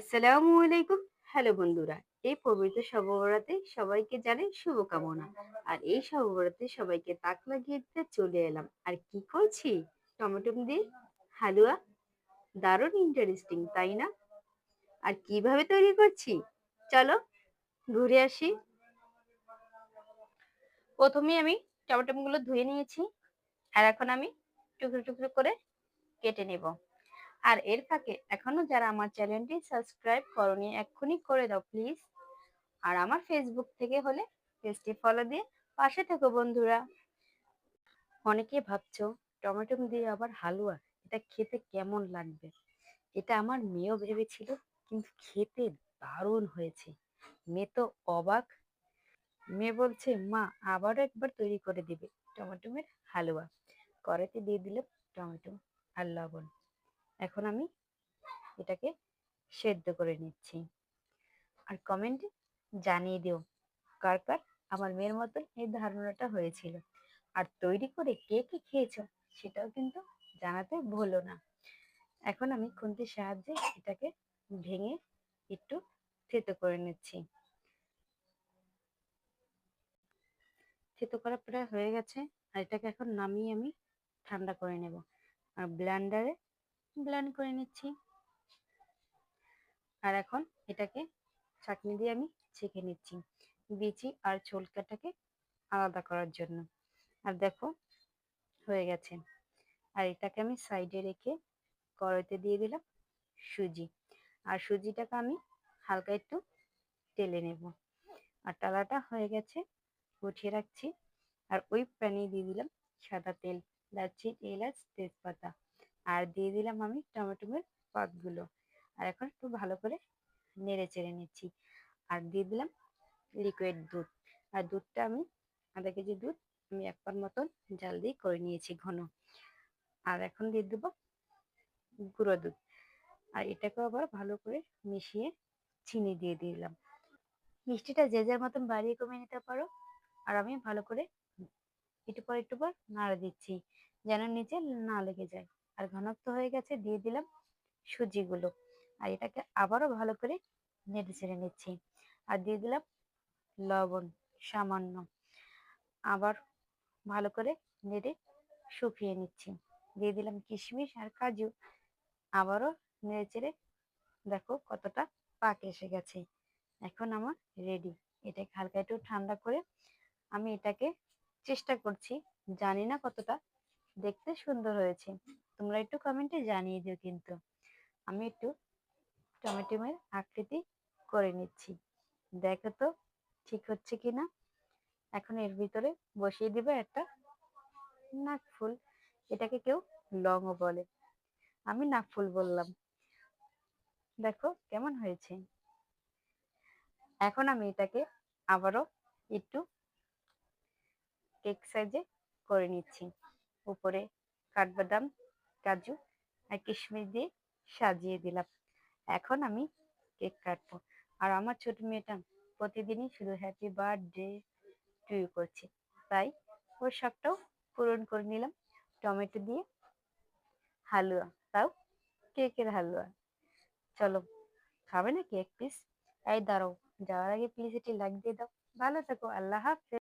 আসসালামু আলাইকুম। হ্যালো বন্ধুরা, এই পবিত্র শববরাতে সবাইকে জানে শুভকামনা। আর এই শববরাতে সবাইকে তাক লাগিয়ে দিতে চলে এলাম। আর কি করছি? টমেটো দিয়ে হালুয়া? দারুণ ইন্টারেস্টিং তাই না? আর কীভাবে তৈরি করছি? চলো ঘুরে আসি। প্রথমে আমি টমেটোগুলো ধুয়ে নিয়েছি। আর এখন আমি টুকরো টুকরো করে কেটে নেব। আর এর ফাঁকে এখনও যারা আমার চ্যানেলটি সাবস্ক্রাইব করনি, এক্ষুনি করে দাও প্লিজ আর আমার ফেসবুক থেকে হলে পেজটি ফলো দিয়ে পাশে থেকো বন্ধুরা। অনেকে ভাবছ, টমেটো দিয়ে আবার হালুয়া, এটা খেতে কেমন লাগবে? এটা আমার মেয়েও ভেবেছিল, কিন্তু খেতে দারুণ হয়েছে। মেয়ে তো অবাক। মেয়ে বলছে, মা, আবারও একবার তৈরি করে দিবে টমেটোমের হালুয়া। কড়াইতে দিয়ে দিলাম টমেটো আর লবণ। এখন আমি এটাকে সেদ্ধ করে নিচ্ছি। আর কমেন্টে জানিয়ে দিও, কার কার আমার মেয়ের মতন এই ধারণাটা হয়েছিল। আর তৈরি করে কে কে খেয়েছ সেটাও কিন্তু জানাতে ভুলো না। এখন আমি খুন্তির সাহায্যে এটাকে ভেঙে একটু থেতো করে নিচ্ছি। থেতো করা প্রায় হয়ে গেছে, আর এটাকে এখন নামিয়ে আমি ঠান্ডা করে নেব। আর ব্ল্যান্ডারে ব্লেন্ড করে নিচ্ছি। আর এখন এটাকে চাটনি দিয়ে আমি ছেঁকে নিচ্ছি। বিচি আর ছোলকাটাকে আলাদা করার জন্য। আর দেখো, হয়ে গেছে। আর এটাকে আমি সাইডে রেখে কড়াইতে দিয়ে দিলাম সুজি। আর সুজিটাকে আমি হালকা একটু তেলে নেব। আর টালাটা হয়ে গেছে উঠিয়ে রাখছি। আর ওই প্যানে দিয়ে দিলাম সাদা তেল, দারচিনি, এলাচ, তেজপাতা। আর দিয়ে দিলাম আমি টমেটোমের পাতগুলো। আর এখন একটু ভালো করে নেড়ে চেড়ে নিচ্ছি। আর দিয়ে দিলাম লিকুইড দুধ। আর দুধটা আমি আধা কেজি দুধ আমি এক পার মতন জাল দিয়ে করে নিয়েছি ঘন। আর এখন দিয়ে দেবো গুঁড়ো দুধ। আর এটাকেও আবার ভালো করে মিশিয়ে চিনি দিয়ে দিলাম। মিষ্টিটা যে যার মতন বাড়িয়ে কমিয়ে নিতে পারো। আর আমি ভালো করে একটু পর একটু পর নাড়া দিচ্ছি, যেন নিচে না লেগে যায়। আর ঘনত্ব হয়ে গেছে দিয়ে দিলাম সুজিগুলো। আর এটাকে আবারও ভালো করে নেড়ে ছেড়ে নিচ্ছি। আর দিয়ে দিলাম লবণ সামান্য। আবার ভালো করে নেড়ে শুকিয়ে নিচ্ছি। দিয়ে দিলাম কিশমিশ আর কাজু। আবারও নেড়ে চেড়ে দেখো কতটা পাক এসে গেছে। এখন আমার রেডি এটাকে হালকা একটু ঠান্ডা করে আমি এটাকে চেষ্টা করছি। জানি না কতটা দেখতে সুন্দর হয়েছে। তোমরা একটু কমেন্টে জানিয়ে দিও কিন্তু। আমি একটু টমেটোমের আকৃতি করে নিচ্ছি। দেখো তো, ঠিক হচ্ছে কি না এখন এর ভিতরে বসিয়ে দিবে একটা নাক ফুল এটাকে কেউ লংও বলে। আমি নাক ফুল বললাম। দেখো কেমন হয়েছে। এখন আমি এটাকে আবারও একটু কেক সাইজে করে নিচ্ছি। উপরে কাঠবাদাম, কাজু আর কিশমিশ দিয়ে সাজিয়ে দিলাম। এখন আমি কেক কাটবো। আর আমার ছোট মেয়েটা প্রতিদিনই শুধু হ্যাপি বার্থডে টু করছে। তাই ওর শখটাও পূরণ করে নিলাম। টমেটো দিয়ে হালুয়া, তাও কেকের হালুয়া। চলো, খাবে না কেক পিস এই দাঁড়াও, যাওয়ার আগে প্লিজ এটি লাইক দিয়ে দাও। ভালো থাকো, আল্লাহ হাফেজ।